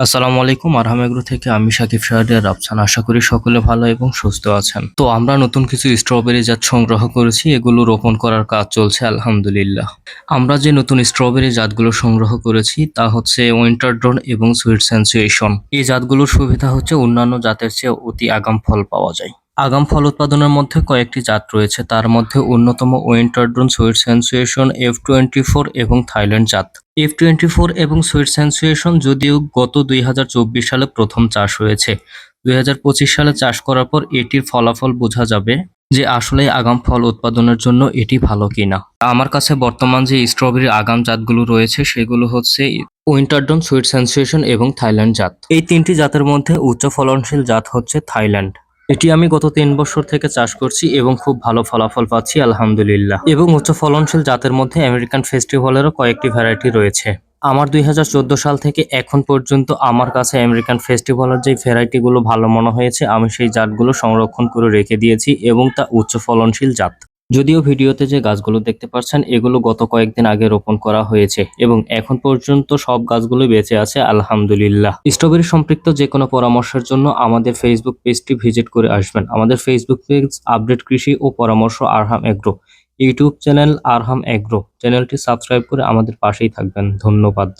আসসালামু আলাইকুম, আরহাম এগ্রো থেকে আমি সাকিব শাহরিয়ার রাফসান। আশা করি সকলে ভালো এবং সুস্থ আছেন। তো আমরা নতুন কিছু স্ট্রবেরি জাত সংগ্রহ করেছি, এগুলো রোপণ করার কাজ চলছে, আলহামদুলিল্লাহ। আমরা যে নতুন স্ট্রবেরি জাতগুলো সংগ্রহ করেছি, তা হচ্ছে উইন্টার ড্রোন এবং সুইট সেন্সুয়েশন এই জাতগুলোর সুবিধা হচ্ছে অন্যান্য জাতের চেয়ে অতি আগাম ফল পাওয়া যায়। আগাম ফল উৎপাদনের মধ্যে কয়েকটি জাত রয়েছে, তার মধ্যে অন্যতম winter dawn sweet sensation F twenty four এবং থাইল্যান্ড জাত। এফ টোয়েন্টি ফোর এবং সুইট সেন্সুয়েশন যদিও গত দুই হাজার চব্বিশ সালে প্রথম চাষ হয়েছে। দুই হাজার পঁচিশ সালে চাষ করার পর এটির ফলাফল বোঝা যাবে যে আসলে আগাম ফল উৎপাদনের জন্য এটি ভালো কিনা। আমার কাছে বর্তমান যে স্ট্রবেরির আগাম জাতগুলো রয়েছে, সেগুলো হচ্ছে উইন্টারডন সুইট সেন্সুয়েশন এবং থাইল্যান্ড জাত। এই তিনটি জাতের মধ্যে উচ্চ ফলনশীল জাত হচ্ছে থাইল্যান্ড। এটি আমি গত তিন বছর থেকে চাষ করছি এবং খুব ভালো ফলাফল পাচ্ছি, আলহামদুলিল্লাহ। এবং উচ্চ ফলনশীল জাতের মধ্যে আমেরিকান ফেস্টিভ্যালেরও কয়েকটি ভ্যারাইটি রয়েছে। আমার দুই হাজার চোদ্দ সাল থেকে এখন পর্যন্ত আমার কাছে আমেরিকান ফেস্টিভ্যালের যে ভ্যারাইটিগুলো ভালো মনে হয়েছে, আমি সেই জাতগুলো সংরক্ষণ করে রেখে দিয়েছি এবং তা উচ্চ ফলনশীল জাত। যদিও ভিডিওতে যে গাছগুলো দেখতে পাচ্ছেন, এগুলো গত কয়েকদিন আগে রোপণ করা হয়েছে এবং এখন পর্যন্ত সব গাছগুলো বেঁচে আছে, আলহামদুলিল্লাহ। স্ট্রবেরি সম্পৃক্ত যে কোনো পরামর্শের জন্য আমাদের ফেসবুক পেজটি ভিজিট করে আসবেন। আমাদের ফেসবুক পেজ আপডেট কৃষি ও পরামর্শ Arham agro YouTube channel Arham agro চ্যানেলটি সাবস্ক্রাইব করে আমাদের পাশেই থাকবেন। ধন্যবাদ।